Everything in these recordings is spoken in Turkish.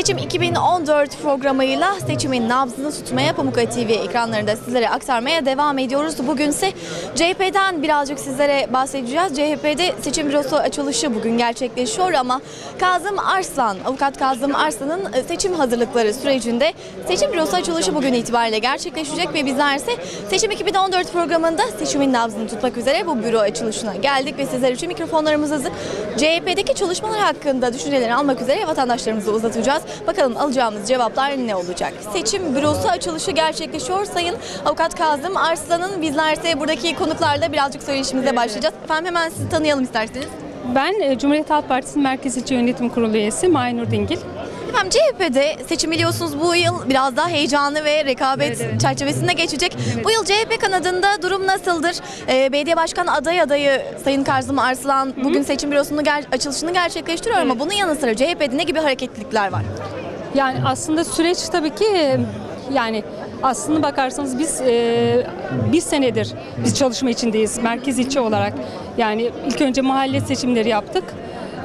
Seçim 2014 programıyla seçimin nabzını tutmaya Pamukkale TV ekranlarında sizlere aktarmaya devam ediyoruz. Bugünse CHP'den birazcık sizlere bahsedeceğiz. CHP'de seçim bürosu açılışı bugün gerçekleşiyor ama Kazım Arslan, avukat Kazım Arslan'ın e, seçim hazırlıkları sürecinde seçim bürosu açılışı bugün itibariyle gerçekleşecek ve bizler ise Seçim 2014 programında seçimin nabzını tutmak üzere bu büro açılışına geldik ve sizler için mikrofonlarımız hazır. CHP'deki çalışmalar hakkında düşüncelerini almak üzere vatandaşlarımıza uzatacağız. Bakalım alacağımız cevaplar ne olacak? Seçim bürosu açılışı gerçekleşiyor. Sayın Avukat Kazım Arslan'ın bizler ise buradaki konuklarla birazcık söyleşimize başlayacağız. Efendim hemen sizi tanıyalım isterseniz. Ben e, Cumhuriyet Halk Partisi Merkez İlçe Yönetim Kurulu üyesi Maynur Dingil. Efendim CHP'de seçim biliyorsunuz bu yıl biraz daha heyecanlı ve rekabet Evet, evet. çerçevesinde geçecek. Bu yıl CHP kanadında durum nasıldır? Ee, belediye başkan aday adayı Sayın Kazım Arslan bugün seçim bürosunun ger- açılışını gerçekleştiriyor ama Evet. bunun yanı sıra CHP'de ne gibi hareketlilikler var? Yani aslında süreç tabii ki yani aslında bakarsanız biz e, bir senedir biz çalışma içindeyiz merkez ilçe olarak. Yani ilk önce mahalle seçimleri yaptık.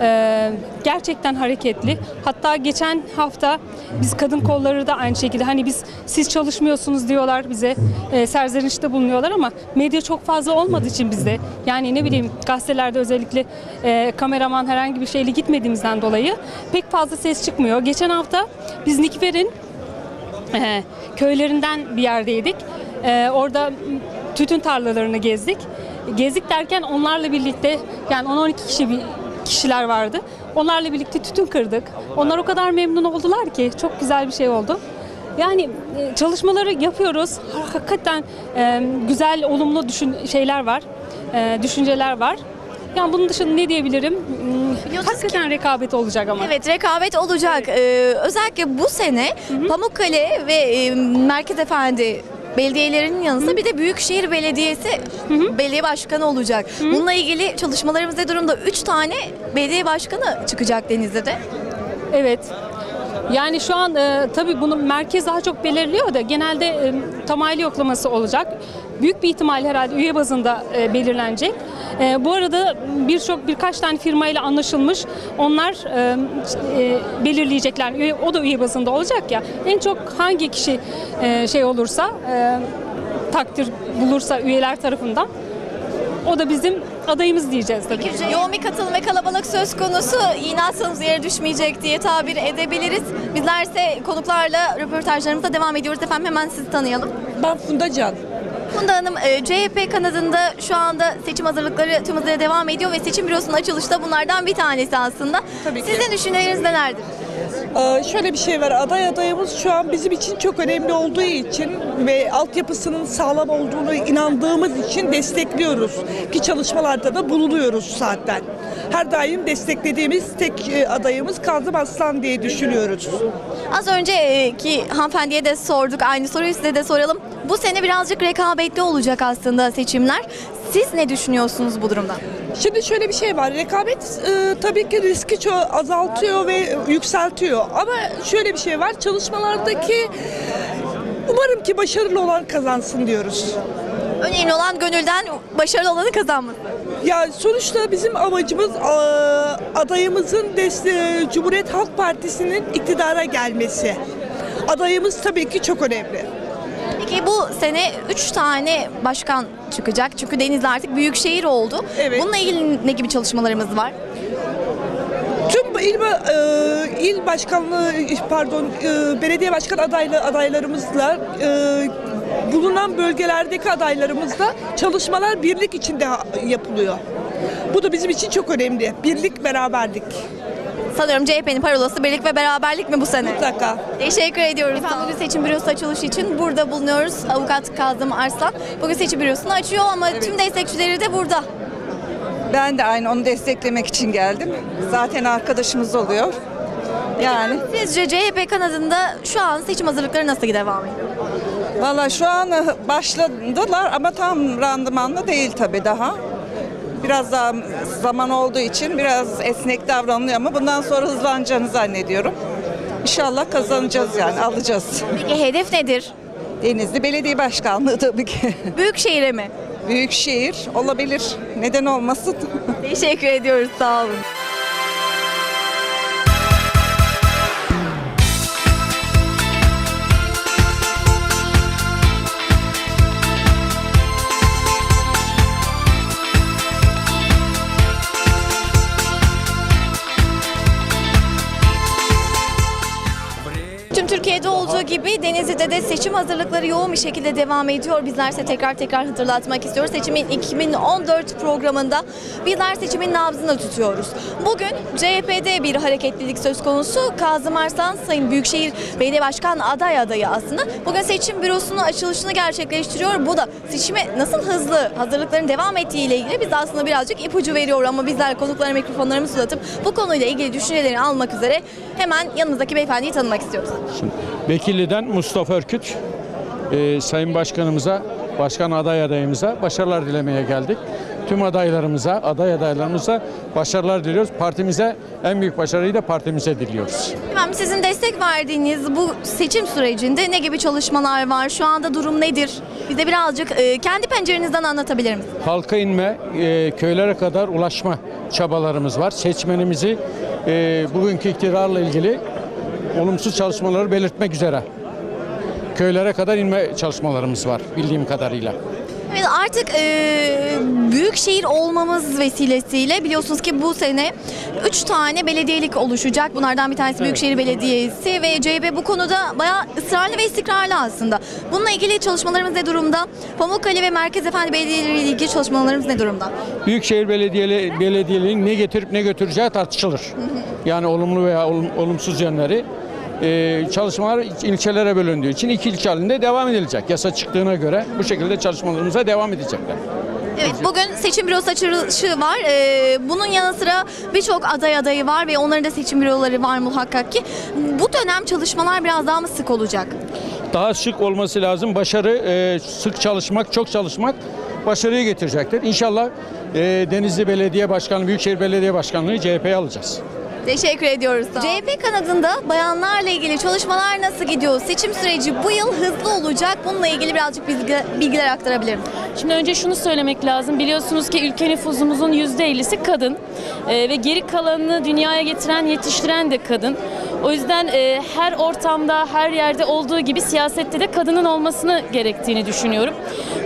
E, gerçekten hareketli. Hatta geçen hafta biz kadın kolları da aynı şekilde hani biz siz çalışmıyorsunuz diyorlar bize e, serzenişte bulunuyorlar ama medya çok fazla olmadığı için bizde yani ne bileyim gazetelerde özellikle e, kameraman herhangi bir şeyle gitmediğimizden dolayı pek fazla ses çıkmıyor. Geçen hafta biz Nikifer'in e, köylerinden bir yerdeydik. Orada tütün tarlalarını gezdik. Gezdik derken onlarla birlikte yani 10-12 kişi bir kişiler vardı. Onlarla birlikte tütün kırdık. Onlar o kadar memnun oldular ki çok güzel bir şey oldu. Yani e, çalışmaları yapıyoruz. Hakikaten e, güzel, olumlu düşün şeyler var, e, düşünceler var. Yani bunun dışında ne diyebilirim? Hmm, Hakikaten rekabet olacak ama. Evet rekabet olacak. Ee, özellikle bu sene Pamukkale ve e, Merkez Efendi belediyelerinin yanı sıra bir de Büyükşehir Belediyesi belediye başkanı olacak. Bununla ilgili çalışmalarımız ne durumda? 3 tane belediye başkanı çıkacak Denizli'de. Evet. Yani şu an e, tabii bunu merkez daha çok belirliyor da genelde e, tamaylı yoklaması olacak. Büyük bir ihtimal herhalde üye bazında e, belirlenecek. E, bu arada birçok birkaç tane firmayla anlaşılmış. Onlar e, e, belirleyecekler. Üye, o da üye bazında olacak ya. En çok hangi kişi e, şey olursa e, takdir bulursa üyeler tarafından o da bizim adayımız diyeceğiz tabii. Yoğun bir katılım ve kalabalık söz konusu. İğne atsanız yere düşmeyecek diye tabir edebiliriz. Bizler ise konuklarla röportajlarımıza devam ediyoruz. Efendim hemen sizi tanıyalım. Ben Funda Can. Funda Hanım, e, CHP kanadında şu anda seçim hazırlıkları tüm hızıyla devam ediyor ve seçim bürosunun açılışı da bunlardan bir tanesi aslında. Tabii ki. Sizin düşünceleriniz nelerdir? Ee, şöyle bir şey var. Aday adayımız şu an bizim için çok önemli olduğu için ve altyapısının sağlam olduğunu inandığımız için destekliyoruz. Ki çalışmalarda da bulunuyoruz zaten. Her daim desteklediğimiz tek e, adayımız Kazım Aslan diye düşünüyoruz. Az önceki hanımefendiye de sorduk. Aynı soruyu size de soralım. Bu sene birazcık rekabetli olacak aslında seçimler. Siz ne düşünüyorsunuz bu durumdan? Şimdi şöyle bir şey var. Rekabet e, tabii ki riski çok azaltıyor ve yükseltiyor. Ama şöyle bir şey var. Çalışmalardaki umarım ki başarılı olan kazansın diyoruz. Önemli olan gönülden başarılı olanı kazanması. Ya sonuçta bizim amacımız aa, adayımızın deste- Cumhuriyet Halk Partisi'nin iktidara gelmesi. Adayımız tabii ki çok önemli. Peki bu sene 3 tane başkan çıkacak. Çünkü Denizli artık büyük şehir oldu. Evet. Bununla ilgili ne gibi çalışmalarımız var? Tüm il, e, il başkanlığı pardon e, belediye başkan adaylı adaylarımızla e, bulunan bölgelerdeki adaylarımızla çalışmalar birlik içinde yapılıyor. Bu da bizim için çok önemli. Birlik, beraberlik. Sanıyorum CHP'nin parolası birlik ve beraberlik mi bu sene? Mutlaka. Teşekkür ediyoruz. Efendim bugün seçim bürosu açılışı için burada bulunuyoruz. Avukat Kazım Arslan. Bugün seçim bürosunu açıyor ama tüm destekçileri de burada. Ben de aynı onu desteklemek için geldim. Zaten arkadaşımız oluyor. Yani Sizce CHP kanadında şu an seçim hazırlıkları nasıl devam ediyor? valla şu an başladılar ama tam randımanlı değil tabii daha. Biraz daha zaman olduğu için biraz esnek davranılıyor ama bundan sonra hızlanacağını zannediyorum. İnşallah kazanacağız yani alacağız. Peki hedef nedir? Denizli Belediye Başkanlığı tabii ki. Büyükşehir'e mi? Büyükşehir olabilir. Neden olmasın? Teşekkür ediyoruz. Sağ olun. Gibi Denizli'de de seçim hazırlıkları yoğun bir şekilde devam ediyor. Bizler ise tekrar tekrar hatırlatmak istiyoruz. Seçimin 2014 programında bizler seçimin nabzını tutuyoruz. Bugün CHP'de bir hareketlilik söz konusu. Kazım Arslan Sayın Büyükşehir Belediye Başkan aday adayı aslında. Bugün seçim bürosunun açılışını gerçekleştiriyor. Bu da seçime nasıl hızlı hazırlıkların devam ettiği ile ilgili biz aslında birazcık ipucu veriyor ama bizler konuklara mikrofonlarımızı uzatıp bu konuyla ilgili düşüncelerini almak üzere hemen yanımızdaki beyefendiyi tanımak istiyoruz. Şimdi Vekilli'den Mustafa Örküt, e, Sayın Başkanımıza, Başkan aday adayımıza başarılar dilemeye geldik. Tüm adaylarımıza, aday adaylarımıza başarılar diliyoruz. Partimize en büyük başarıyı da partimize diliyoruz. Efendim sizin destek verdiğiniz bu seçim sürecinde ne gibi çalışmalar var? Şu anda durum nedir? Bize birazcık e, kendi pencerenizden anlatabilir misiniz? Halka inme, e, köylere kadar ulaşma çabalarımız var. Seçmenimizi e, bugünkü iktidarla ilgili olumsuz çalışmaları belirtmek üzere. Köylere kadar inme çalışmalarımız var bildiğim kadarıyla. Evet artık e, büyük şehir olmamız vesilesiyle biliyorsunuz ki bu sene 3 tane belediyelik oluşacak. Bunlardan bir tanesi Büyükşehir Belediyesi ve CHP bu konuda bayağı ısrarlı ve istikrarlı aslında. Bununla ilgili çalışmalarımız ne durumda? Pamukkale ve Merkez Efendi Belediyeleri ile ilgili çalışmalarımız ne durumda? Büyükşehir belediyeli, belediyeliğinin ne getirip ne götüreceği tartışılır. Yani olumlu veya olum- olumsuz yönleri. Ee, çalışmalar ilçelere bölündüğü için iki ilçe halinde devam edilecek. Yasa çıktığına göre bu şekilde çalışmalarımıza devam edecekler. Evet bugün seçim bürosu açılışı var. Ee, bunun yanı sıra birçok aday adayı var ve onların da seçim büroları var muhakkak ki. Bu dönem çalışmalar biraz daha mı sık olacak? Daha sık olması lazım. Başarı, e, sık çalışmak, çok çalışmak başarıyı getirecektir. İnşallah e, Denizli Belediye Başkanlığı, Büyükşehir Belediye Başkanlığı CHP'ye alacağız. Teşekkür ediyoruz. CHP kanadında bayanlarla ilgili çalışmalar nasıl gidiyor? Seçim süreci bu yıl hızlı olacak. Bununla ilgili birazcık bilgi, bilgiler aktarabilir misiniz? Şimdi önce şunu söylemek lazım. Biliyorsunuz ki ülke nüfusumuzun %50'si kadın Ee, ve geri kalanını dünyaya getiren, yetiştiren de kadın. O yüzden e, her ortamda, her yerde olduğu gibi siyasette de kadının olmasını gerektiğini düşünüyorum.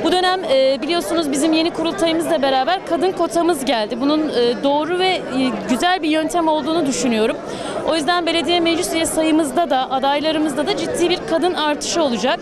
Bu dönem e, biliyorsunuz bizim yeni kurultayımızla beraber kadın kotamız geldi. Bunun e, doğru ve e, güzel bir yöntem olduğunu düşünüyorum. O yüzden belediye meclis üye sayımızda da adaylarımızda da ciddi bir kadın artışı olacak.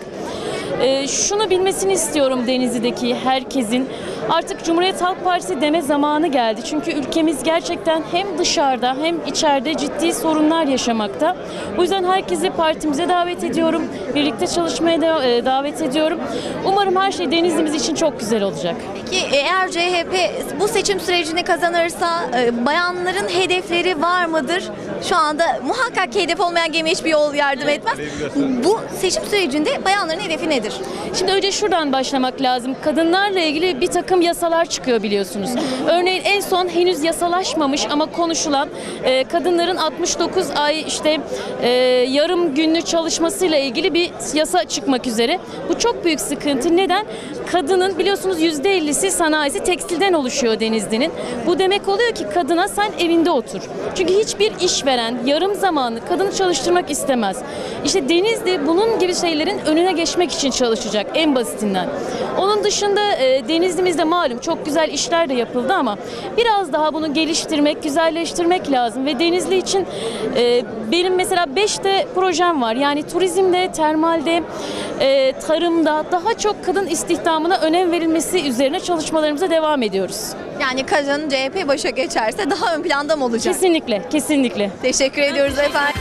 Ee, şunu bilmesini istiyorum Denizli'deki herkesin. Artık Cumhuriyet Halk Partisi deme zamanı geldi. Çünkü ülkemiz gerçekten hem dışarıda hem içeride ciddi sorunlar yaşamakta. Bu yüzden herkesi partimize davet ediyorum. Birlikte çalışmaya da, e, davet ediyorum. Umarım her şey Denizli'miz için çok güzel olacak. Peki eğer CHP bu seçim sürecini kazanırsa e, bayanların hedefleri var mıdır? Şu anda muhakkak ki hedef olmayan gemi hiçbir yol yardım etmez. Bu seçim sürecinde bayanların hedefi nedir? Şimdi önce şuradan başlamak lazım. Kadınlarla ilgili bir takım yasalar çıkıyor biliyorsunuz. Örneğin en son henüz yasalaşmamış ama konuşulan e, kadınların 69 ay işte e, yarım günlük çalışmasıyla ilgili bir yasa çıkmak üzere. Bu çok büyük sıkıntı. Neden? Kadının biliyorsunuz %50'si sanayisi tekstilden oluşuyor Denizli'nin. Bu demek oluyor ki kadına sen evinde otur. Çünkü hiçbir işveren yarım zamanlı kadını çalıştırmak istemez. İşte Denizli bunun gibi şeylerin önüne geçmek için çalışacak en basitinden. Onun dışında e, Denizli'mizde malum çok güzel işler de yapıldı ama biraz daha bunu geliştirmek, güzelleştirmek lazım ve Denizli için e, benim mesela 5'te projem var. Yani turizmde, termalde, e, tarımda daha çok kadın istihdamına önem verilmesi üzerine çalışmalarımıza devam ediyoruz. Yani kadın CHP başa geçerse daha ön planda mı olacak? Kesinlikle, kesinlikle. Teşekkür ediyoruz efendim.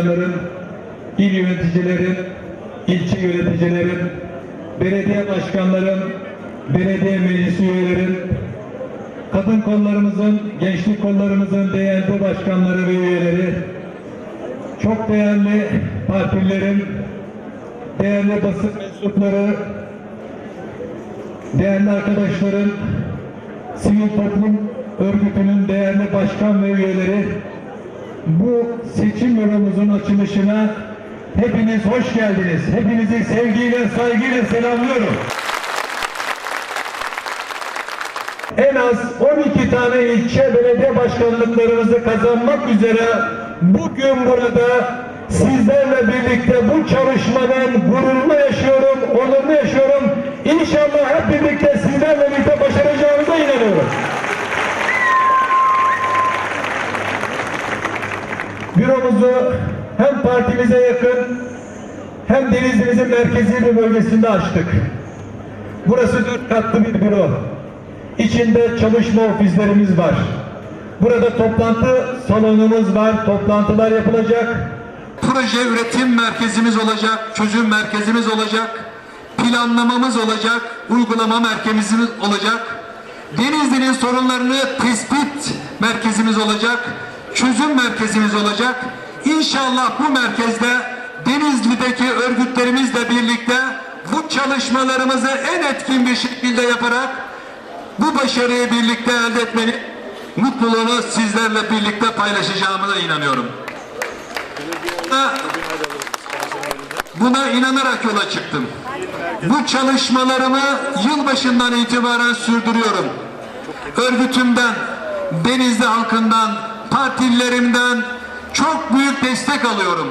Başkanların, il yöneticilerin, ilçe yöneticilerin, belediye başkanların, belediye meclis üyelerin, kadın kollarımızın, gençlik kollarımızın değerli başkanları ve üyeleri, çok değerli partilerin, değerli basın mensupları, değerli arkadaşlarım, sivil toplum örgütünün değerli başkan ve üyeleri, bu seçim büromuzun açılışına Hepiniz hoş geldiniz. Hepinizi sevgiyle, saygıyla selamlıyorum. En az 12 tane ilçe belediye başkanlıklarımızı kazanmak üzere bugün burada sizlerle birlikte bu çalışmanın gururunu yaşıyorum, onurunu yaşıyorum. İnşallah hep birlikte sizlerle birlikte başaracağımıza inanıyorum. Büromuzu hem partimize yakın hem Denizli'mizin merkezi bir bölgesinde açtık. Burası dört katlı bir büro. İçinde çalışma ofislerimiz var. Burada toplantı salonumuz var, toplantılar yapılacak. proje üretim merkezimiz olacak, çözüm merkezimiz olacak, planlamamız olacak, uygulama merkezimiz olacak. Denizli'nin sorunlarını tespit merkezimiz olacak, çözüm merkezimiz olacak. İnşallah bu merkezde Denizli'deki örgütlerimizle birlikte bu çalışmalarımızı en etkin bir şekilde yaparak bu başarıyı birlikte elde etmenin mutluluğunu sizlerle birlikte paylaşacağımıza inanıyorum. Buna, buna inanarak yola çıktım. Bu çalışmalarımı yılbaşından itibaren sürdürüyorum. Örgütümden, Denizli halkından, partililerimden çok büyük destek alıyorum.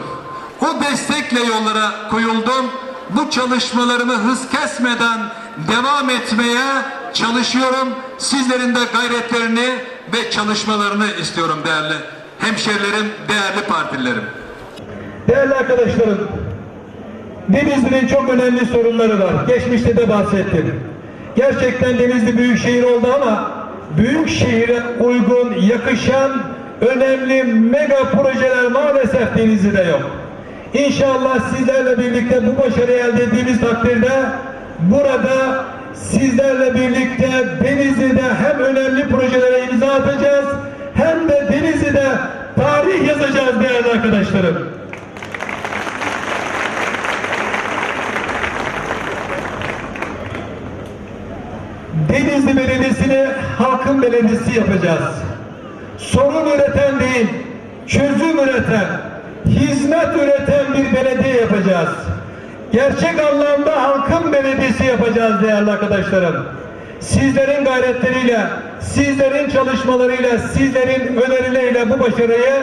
O destekle yollara koyuldum. Bu çalışmalarımı hız kesmeden devam etmeye çalışıyorum. Sizlerin de gayretlerini ve çalışmalarını istiyorum değerli hemşerilerim, değerli partililerim. Değerli arkadaşlarım, Denizli'nin çok önemli sorunları var. Geçmişte de bahsettim. Gerçekten Denizli büyük şehir oldu ama büyük şehire uygun, yakışan önemli mega projeler maalesef Denizli'de yok. İnşallah sizlerle birlikte bu başarıyı elde ettiğimiz takdirde burada sizlerle birlikte Denizli'de hem önemli projelere imza atacağız hem de Denizli'de tarih yazacağız değerli arkadaşlarım. Denizli Belediyesi'ni halkın belediyesi yapacağız. Sorun üreten değil, çözüm üreten, hizmet üreten bir belediye yapacağız. Gerçek anlamda halkın belediyesi yapacağız değerli arkadaşlarım. Sizlerin gayretleriyle, sizlerin çalışmalarıyla, sizlerin önerileriyle bu başarıyı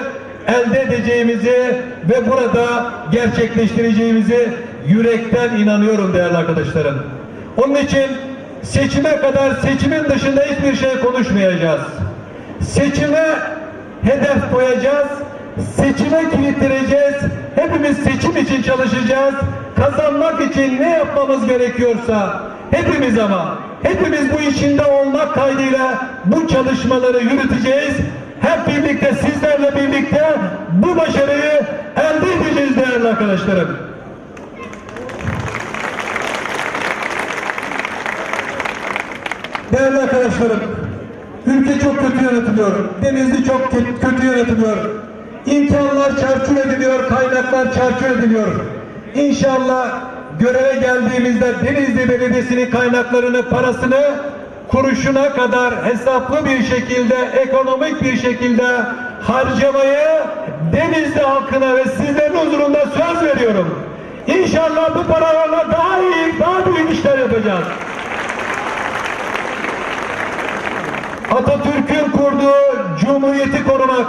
elde edeceğimizi ve burada gerçekleştireceğimizi yürekten inanıyorum değerli arkadaşlarım. Onun için seçime kadar seçimin dışında hiçbir şey konuşmayacağız. Seçime hedef koyacağız. Seçime kilitleneceğiz. Hepimiz seçim için çalışacağız. Kazanmak için ne yapmamız gerekiyorsa hepimiz ama hepimiz bu işinde olmak kaydıyla bu çalışmaları yürüteceğiz. Hep birlikte sizlerle birlikte bu başarıyı elde edeceğiz değerli arkadaşlarım. Değerli arkadaşlarım, ülke çok kötü yönetiliyor. Denizli çok kö- kötü yönetiliyor. İmkanlar çarçur ediliyor, kaynaklar çarçur ediliyor. İnşallah göreve geldiğimizde Denizli Belediyesi'nin kaynaklarını, parasını kuruşuna kadar hesaplı bir şekilde, ekonomik bir şekilde harcamayı Denizli halkına ve sizlerin huzurunda söz veriyorum. İnşallah bu paralarla daha iyi, daha büyük işler yapacağız. Atatürk'ün kurduğu cumhuriyeti korumak,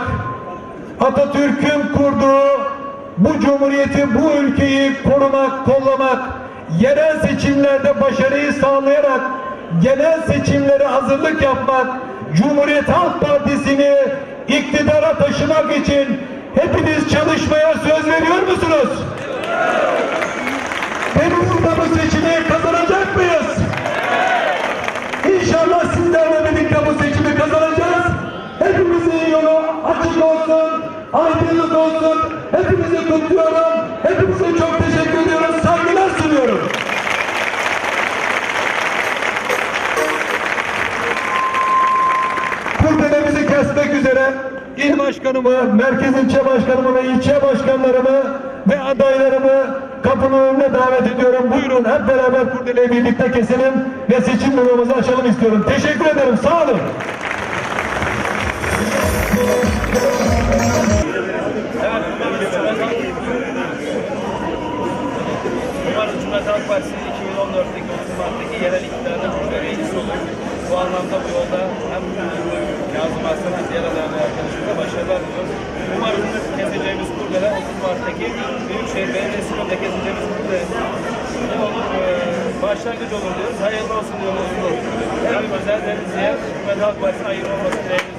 Atatürk'ün kurduğu bu cumhuriyeti, bu ülkeyi korumak, kollamak, yerel seçimlerde başarıyı sağlayarak genel seçimlere hazırlık yapmak, Cumhuriyet Halk Partisi'ni iktidara taşımak için hepiniz çalışmaya söz veriyor musunuz? Denizli'de bu seçimi kazanacak mıyız? İnşallah Hepinize çok teşekkür ediyorum. Saygılar sunuyorum. Kurdelemizi kesmek üzere il başkanımı, merkez ilçe başkanımı ve ilçe başkanlarımı ve adaylarımı kapının önüne davet ediyorum. Buyurun hep beraber kurdeleyi birlikte keselim ve seçim büromuzu açalım istiyorum. Teşekkür ederim. Sağ olun. Halk Partisi'nin 2014'teki 30 Mart'taki yerel iktidarın reisi olur. Bu anlamda bu yolda hem Kazım Aslan hem diğer adaylar arkadaşımıza başarılar diliyoruz. Umarım keseceğimiz kurdele 30 Mart'taki Büyükşehir Belediyesi önünde keseceğimiz kurdele ne olur, e, başlangıç olur diyoruz. Hayırlı olsun diyoruz. Hepimize Denizli'ye Cumhuriyet Halk Partisi'ne hayırlı olması dileğimizle.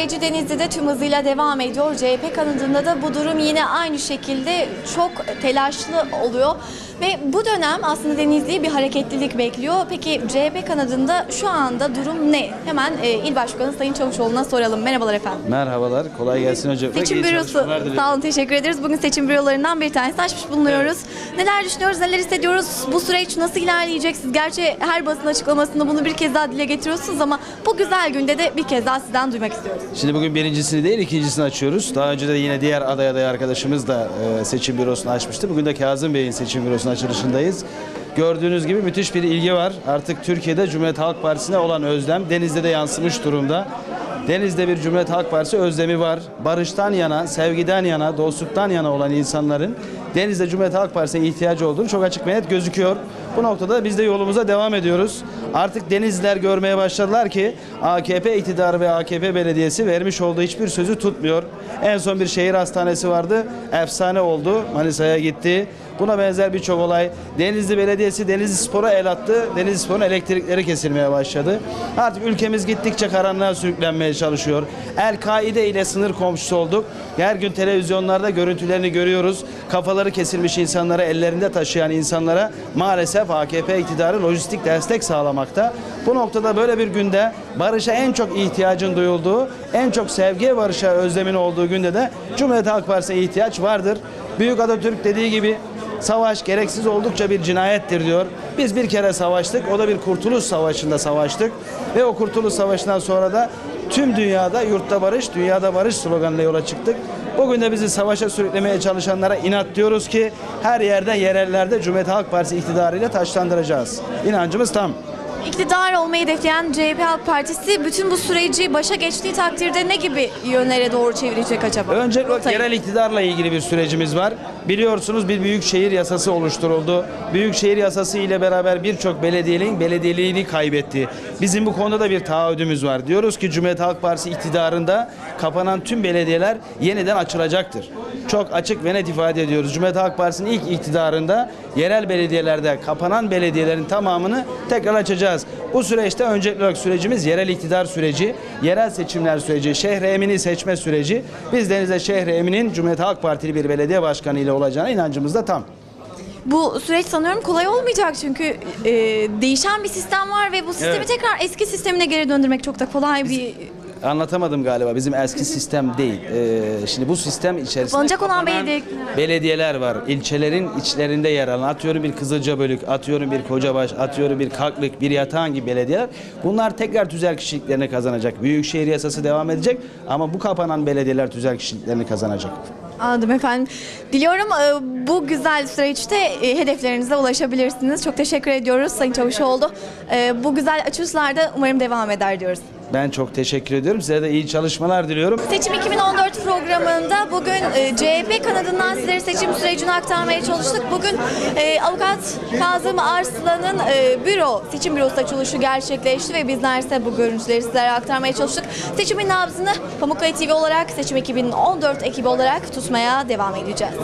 Süreci Denizli'de tüm hızıyla devam ediyor. CHP kanadında da bu durum yine aynı şekilde çok telaşlı oluyor. Ve bu dönem aslında Denizli'yi bir hareketlilik bekliyor. Peki CHP kanadında şu anda durum ne? Hemen e, İl Başkanı Sayın Çavuşoğlu'na soralım. Merhabalar efendim. Merhabalar, kolay gelsin hocam. Seçim bürosu. Sağ olun teşekkür ederiz. Bugün seçim bürolarından bir tanesi açmış bulunuyoruz. Neler düşünüyoruz, neler hissediyoruz? Bu süreç nasıl ilerleyecek? Siz gerçi her basın açıklamasında bunu bir kez daha dile getiriyorsunuz ama bu güzel günde de bir kez daha sizden duymak istiyoruz. Şimdi bugün birincisini değil ikincisini açıyoruz. Daha önce de yine diğer aday aday arkadaşımız da e, seçim bürosunu açmıştı. Bugün de Kazım Bey'in seçim açılışındayız. Gördüğünüz gibi müthiş bir ilgi var. Artık Türkiye'de Cumhuriyet Halk Partisi'ne olan özlem Denizli'de de yansımış durumda. Deniz'de bir Cumhuriyet Halk Partisi özlemi var. Barıştan yana, sevgiden yana, dostluktan yana olan insanların Deniz'de Cumhuriyet Halk Partisi'ne ihtiyacı olduğunu çok açık ve net gözüküyor. Bu noktada biz de yolumuza devam ediyoruz. Artık Denizliler görmeye başladılar ki AKP iktidarı ve AKP belediyesi vermiş olduğu hiçbir sözü tutmuyor. En son bir şehir hastanesi vardı. Efsane oldu. Manisa'ya gitti. Buna benzer birçok olay. Denizli Belediyesi Denizli Spor'a el attı. Denizli Spor'un elektrikleri kesilmeye başladı. Artık ülkemiz gittikçe karanlığa sürüklenmeye çalışıyor. El-Kaide ile sınır komşusu olduk. Her gün televizyonlarda görüntülerini görüyoruz. Kafaları kesilmiş insanlara, ellerinde taşıyan insanlara maalesef AKP iktidarı lojistik destek sağlamakta. Bu noktada böyle bir günde barışa en çok ihtiyacın duyulduğu, en çok sevgiye barışa özlemin olduğu günde de Cumhuriyet Halk Partisi'ne ihtiyaç vardır. Büyük Atatürk dediği gibi Savaş gereksiz oldukça bir cinayettir diyor. Biz bir kere savaştık. O da bir kurtuluş savaşında savaştık. Ve o kurtuluş savaşından sonra da tüm dünyada yurtta barış, dünyada barış sloganıyla yola çıktık. Bugün de bizi savaşa sürüklemeye çalışanlara inat diyoruz ki her yerde yerellerde Cumhuriyet Halk Partisi iktidarıyla taşlandıracağız. İnancımız tam. İktidar olmayı hedefleyen CHP Halk Partisi bütün bu süreci başa geçtiği takdirde ne gibi yönlere doğru çevirecek acaba? Öncelikle Rotayı. yerel iktidarla ilgili bir sürecimiz var. Biliyorsunuz bir büyükşehir yasası oluşturuldu. Büyükşehir yasası ile beraber birçok belediyeliğin belediyeliğini kaybetti. Bizim bu konuda da bir taahhüdümüz var. Diyoruz ki Cumhuriyet Halk Partisi iktidarında kapanan tüm belediyeler yeniden açılacaktır. Çok açık ve net ifade ediyoruz. Cumhuriyet Halk Partisi'nin ilk iktidarında yerel belediyelerde kapanan belediyelerin tamamını tekrar açacağız. Bu süreçte öncelikli olarak sürecimiz yerel iktidar süreci, yerel seçimler süreci, şehre emini seçme süreci. Biz Denizli Şehre Emin'in Cumhuriyet Halk Partili bir belediye başkanı ile olacağına inancımız da tam. Bu süreç sanıyorum kolay olmayacak çünkü e, değişen bir sistem var ve bu sistemi Evet. tekrar eski sistemine geri döndürmek çok da kolay bir... Anlatamadım galiba. Bizim eski sistem değil. Ee, şimdi bu sistem içerisinde Kapanacak olan belediye- belediyeler var. İlçelerin içlerinde yer alan. Atıyorum bir Kızılcabölük, atıyorum bir Kocabaş, atıyorum bir Kaklık, bir Yatağan gibi belediyeler. Bunlar tekrar tüzel kişiliklerini kazanacak. Büyükşehir yasası devam edecek ama bu kapanan belediyeler tüzel kişiliklerini kazanacak. Anladım efendim. Diliyorum e, bu güzel süreçte e, hedeflerinize ulaşabilirsiniz. Çok teşekkür ediyoruz Sayın Çavuşoğlu. E, Bu güzel açılışlarda umarım devam eder diyoruz. Ben çok teşekkür ediyorum. Size de iyi çalışmalar diliyorum. Seçim 2014 programında bugün e, CHP kanadından sizlere seçim sürecini aktarmaya çalıştık. Bugün e, avukat Kazım Arslan'ın e, büro, seçim bürosu açılışı gerçekleşti ve bizler ise bu görüntüleri sizlere aktarmaya çalıştık. Seçimin nabzını Pamukkale TV olarak, seçim 2014 ekibi olarak tutmaya devam edeceğiz.